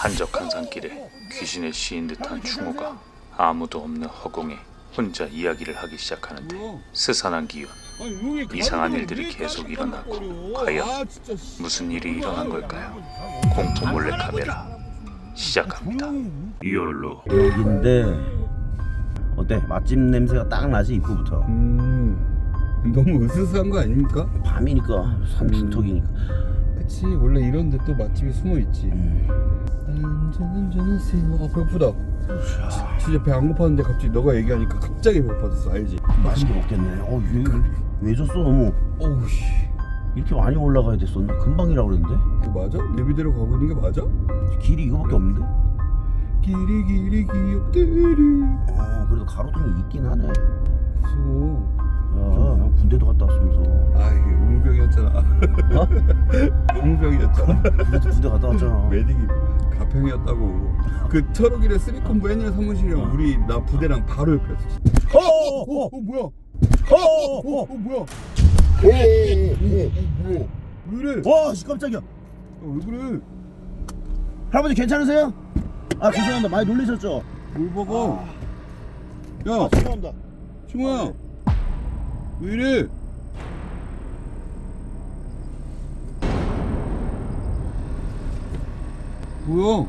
한적한 산길에 귀신에 씌인 듯한 충호가 아무도 없는 허공에 혼자 이야기를 하기 시작하는데 스산한 기운 이상한 일들이 계속 일어나고 과연 무슨 일이 일어난 걸까요? 공포 몰래 카메라 시작합니다. 이열로 여기인데 어때? 맛집 냄새가 딱 나지 입구부터 음 너무 으스스한 거 아닙니까? 밤이니까 산빈턱이니까 그치 원래 이런데 또 맛집이 숨어 있지. 안전운전하세요. 아 배고프다. 지- 진짜 배 안 고팠는데 갑자기 너가 얘기하니까 갑자기 배고파졌어 알지? 맛있게 먹겠네 어, 왜, 왜 줬어 너무 어우 씨. 이렇게 많이 올라가야 됐었나? 금방이라고 그랬는데 이거 맞아? 내비대로 가고 있는 게 맞아? 길이 이거밖에 없는데? 길이 길이 기억들이 어 그래도 가로등이 있긴 하네 야 무서워. 그래도 군대 갔다 왔잖아 메딕이 가평이었다고. 그 철옥이래 쓰리콤보 애니얼 사무실이랑 우리 나 부대랑 바로 옆이었어. 진짜. 어어어 어, 어 뭐야? 어 어 어 어 뭐야? 어, 왜 이래? 와 씨, 깜짝이야 야, 왜 그래? 할아버지 괜찮으세요? 아 죄송합니다 많이 놀리셨죠? 뭘 먹어? 야, 죄송합니다 충호야. 왜 이래? 뭐야?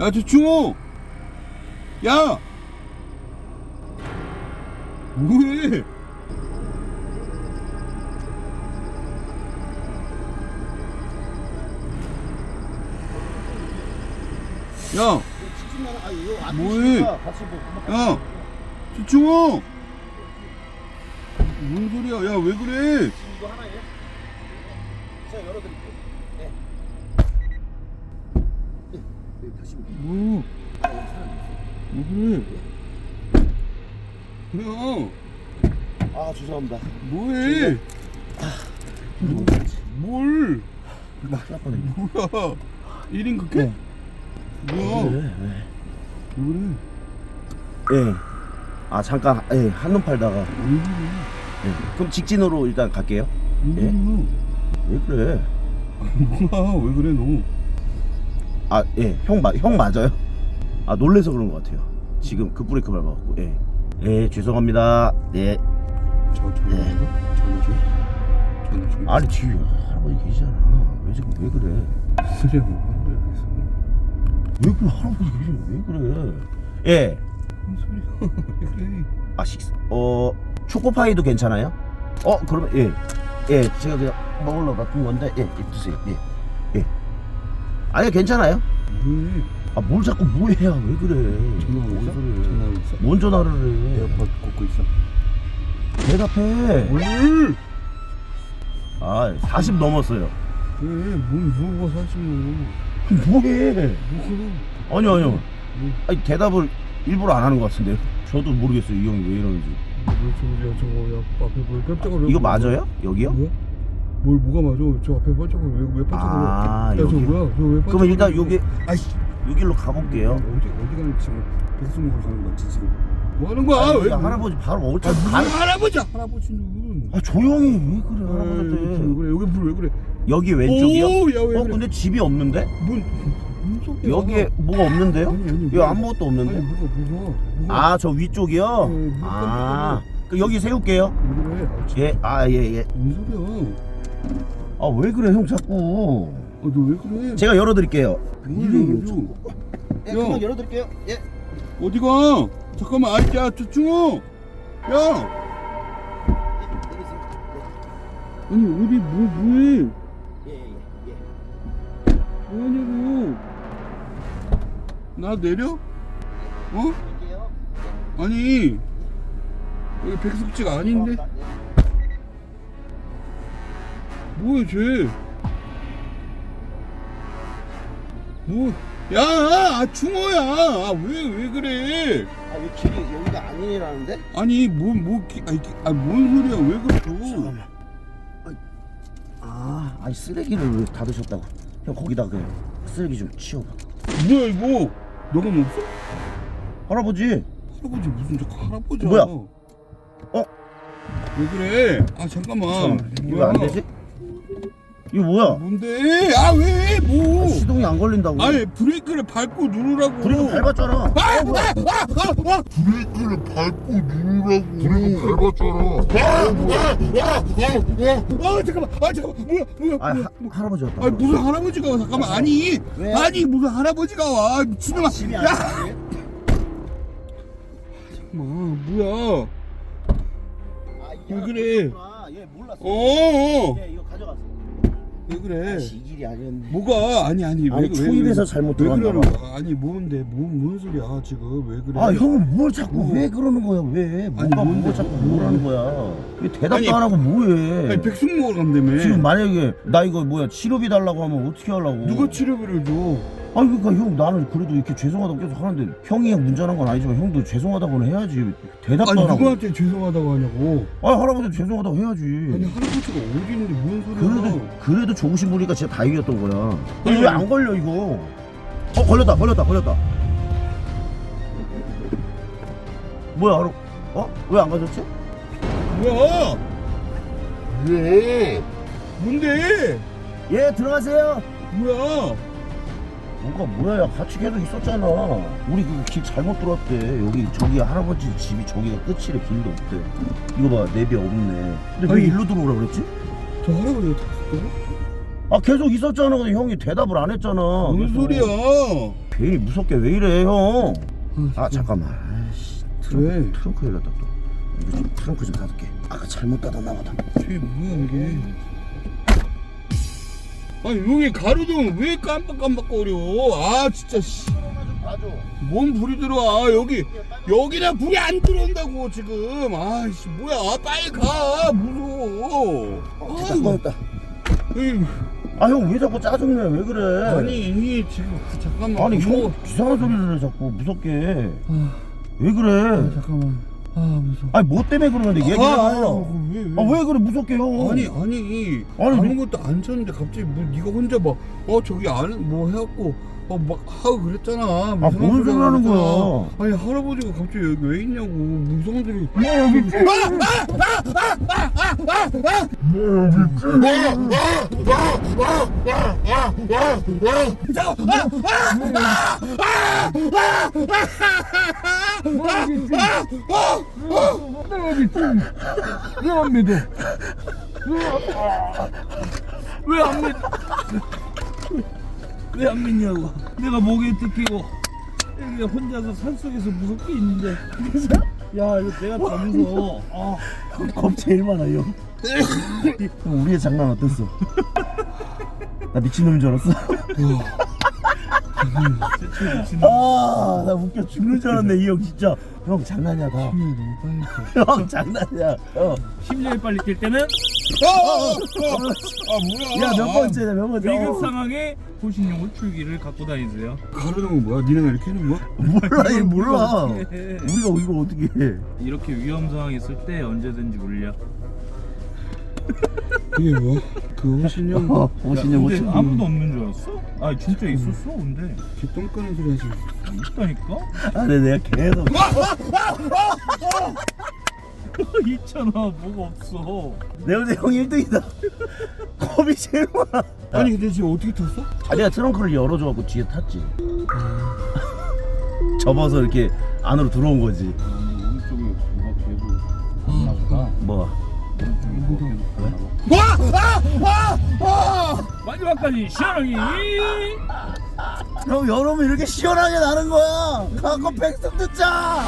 야, 저 충호! 야! 뭐해? 야! 뭐해? 야! 저 충호! 뭔 소리야? 야, 왜 그래? 이거 하나예요? 제가 열어드릴게요 280m. 뭐? 뭐 그래? 형! 아 죄송합니다. 뭐해? 뭐, 뭘? 큰일 뻔했네. 뭐야? 1인 극해? 뭐야? 왜 그래? 예. 아 잠깐 예 한눈 팔다가 왜 그래? 예. 그럼 직진으로 일단 갈게요. 왜 그래? 예. 왜 그래? 아, 뭐야? 왜 그래, 너? 아 예형형 맞아요? 아 놀래서 그런 것 같아요 지금 급브레이크 밟아갖고 예. 예 죄송합니다 예 저? 전화 중? 전화 중? 아니 뒤에 할아버지 계시잖아 왜 지금 왜 그래 쓰레 뭔데? 왜 그래 할아버지 계시면 왜 그래 예. 무슨 소리야? 왜 그래? 아 식스 어 초코파이도 괜찮아요? 어 그러면 예. 예, 제가 그냥 먹으러 놔둔 건데 예, 예 드세요. 예. 예. 아니 괜찮아요? 왜? 아뭘 자꾸 뭐해 야 왜 그래? 전화 뭔 있어? 소리야. 전화 있어? 뭔 전화를 해? 에어팟 꽂고 있어? 대답해. 뭘? 아, 40 넘었어요. 왜? 뭔 뭐가 사실은 뭐해? 뭐가? 아니요, 아니요. 아니 대답을 일부러 안 하는 것 같은데. 저도 모르겠어요 이 형이 왜 이러는지. 뭐 소리야 저거 야 앞에 뭘 깜짝 놀라 이거 맞아요? 여기요? 뭐야? 뭘 뭐가 맞아? 저 앞에 반짝거려 왜왜 반짝거려? 아, 야, 저 여기. 뭐야? 저왜 반짝거려? 그러면 일단 여기 아이씨 여기로 가볼게요. 어디 어디 가는 지금 백수 먹으러 가는 거지 지금? 뭐 하는 거야? 아, 왜? 야, 할아버지 바로 때 아, 무슨 가. 할아버지 할아버지는 아 조용히 왜 그래 할아버지한테. 왜 그래 여기 불왜 그래? 여기 왼쪽이요? 오, 야, 왜 어 그래? 근데 집이 없는데? 뭔? 여기에 뭐가 없는데요? 아니, 아니, 여기 뭐가- 아무것도 아니 없는데? 뭐가 뭐가 뭐가 아 저 위쪽이요? 네, 뭐아그 여기 세울게요. 왜 그래? 아, 진짜. 예, 아 예 예. 뭔 소리야? 아 왜 그래 형 자꾸? 아, 너왜 그래? 제가 열어드릴게요. 열어줘? 예, 야. 그만 열어드릴게요. 예. 어디 가? 잠깐만, 아, 야, 조충호! 야! 아니, 어디, 뭐, 뭐해? 예, 예, 예. 뭐하냐고? 나 내려? 어? 할게요. 아니, 여기 백숙지가 아닌데? 뭐야, 쟤? 뭐, 야! 아, 충호야! 아, 왜, 왜 그래? 아왜 길이 여기가 아니라는데? 아니, 뭐, 뭐, 기- 아니, 기- 아, 뭔 소리야, 왜? 잠깐만. 아, 아니 쓰레기를 왜 닫으셨다고? 형 거기다 그 쓰레기 좀 치워봐. 뭐야, 이거? 너가 먹었어? 할아버지. 할아버지, 무슨 자꾸 할아버지야? 뭐야? 어? 왜 그래? 아, 잠깐만. 잠깐만, 이거 안 되지? 이거 뭐야? 뭔데? 아 왜? 뭐? 시동이 안 걸린다고. 아니 브레이크를 밟고 누르라고. 브레이크 밟았잖아. 아, 아, 아, 아, 아. 브레이크를 밟고 누르라고 브레이크 밟았잖아 아 잠깐만. 아 잠깐만. 뭐야? 뭐야? 아, 뭐야? 하, 할아버지 왔다. 아 무슨 할아버지가 와 잠깐만 아니 왜? 아니 무슨 할아버지가 와 미친놈아 집이 야 아니야? 뭐 뭐야 아, 왜 그래? 얘 몰랐어. 어어 얘 이거 가져갔어. 왜 그래? 이 길이 아니었네. 뭐가? 아니 아니 왜 아니, 왜, 초입에서 왜, 잘못 왜 들어갔나 그러는 봐. 거야? 아니 뭔데? 뭔, 뭔 소리야 지금? 왜 그래? 아 형은 뭘 자꾸 뭐. 왜 그러는 거야? 왜? 뭐가 뭔데? 뭐 자꾸 뭐라는 거야? 왜 대답도 아니, 안 하고 뭐해? 아니 백숙 먹으러 간다며. 지금 만약에 나 이거 뭐야 치료비 달라고 하면 어떻게 하려고? 누가 치료비를 줘 아니 그러니까 형 나는 그래도 이렇게 죄송하다고 계속 하는데 형이 문제난 건 아니지만 형도 죄송하다고는 해야지. 대답도 아니 안 하고. 누구한테 죄송하다고 하냐고. 아니 할아버지 죄송하다고 해야지. 아니 할아버지가 어디 있는데 뭔 소리야. 그래도 그래도 좋으신 분이니까 진짜 다 이겼던 거야. 아니, 왜 안 걸려 이거? 어 걸렸다 걸렸다 걸렸다. 뭐야 할아 어? 왜 안 가졌지? 뭐야? 뭐야 뭔데? 예 들어가세요. 뭐야 뭐가 뭐야 야 같이 계속 있었잖아. 우리 그 길 잘못 들어왔대. 여기 저기 할아버지 집이 저기가 끝이래 길도 없대. 이거 봐 내비 없네. 근데 왜 아니. 일로 들어오라 그랬지? 저 할아버지가 탔었다고? 아 계속 있었잖아. 근데 형이 대답을 안 했잖아. 뭔 계속. 소리야? 괜히 무섭게 왜 이래 형? 아 잠깐만. 아이씨 왜? 트렁크, 트렁크 열렸다 또 이거 좀 트렁크 좀 닫을게. 아까 잘못 닫았나 보다. 이게 뭐야 이게 아니 여기 가로등 왜 깜빡깜빡거려? 아 진짜 씨. 뭔 불이 들어와? 여기 여기나 불이 안 들어온다고 지금. 아이씨 뭐야? 빨리 가. 무서워. 됐다 아이고, 꺼냈다. 에이, 아형 왜 자꾸 짜증내? 왜 그래? 아니 이 지금 잠깐만. 아니 뭐, 형 이상한 소리를 해 자꾸. 무섭게. 아, 왜 그래? 잠깐만 아 무서워. 아니 뭐 때문에 그러는데 얘기를 해 아, 아, 왜, 왜? 왜 그래? 무섭게 형 아니 아니 아니, 아무것도 안 쳤는데 갑자기 뭐 네가 혼자 막 어 저기 안뭐 해갖고 어 막 하고 그랬잖아 아, 뭔 소리 하는 거야? 아니 할아버지가 갑자기 여기 왜 있냐고 무서운 소리 왜안 믿어? 왜안 믿? 왜 안 믿냐고? 내가 목에 뜯기고 여기가 혼자서 산속에서 무섭게 있는데 야 이거 내가 더 무서워. 아, 겁 제일 많아 형 형, 우리의 장난 어땠어? 나 미친놈인 줄 알았어 아나 웃겨 죽는 줄 알았네 이 형 진짜 형 장난이야 다형 장난이야 어. 심장이 빨리 뛸 때는 아 뭐야 야 몇 번째냐 몇 번째 위급 어. 상황에 호신용 호출기를 갖고 다니세요. 가르는 거 뭐야 니네가 이렇게 하는 거야? 몰라 얘 몰라 해. 우리가 이걸 어떻게 해 이렇게 위험 상황 있을 때 언제든지 울려. 이게 뭐야? 그 호신형 어, 오신영 근데 오신 아무도 없는 줄 알았어? 아 진짜 있었어 근데 개똥 까는 소리 하지 있다니까? 아니 내가 계속 있잖아 뭐가 없어. 내 볼때 형 1등이다. 겁이 제일 많아. 아니 근데 지금 어떻게 탔어? 자기가 트렁크를 열어줘갖고 뒤에 탔지. 접어서 이렇게 안으로 들어온 거지. 오른쪽에 뭐가 계속 있나 보다. 뭐 마지막까지 시원하게. 형 여름에 이렇게 시원하게 나는 거야. 갖고 백숙 듣자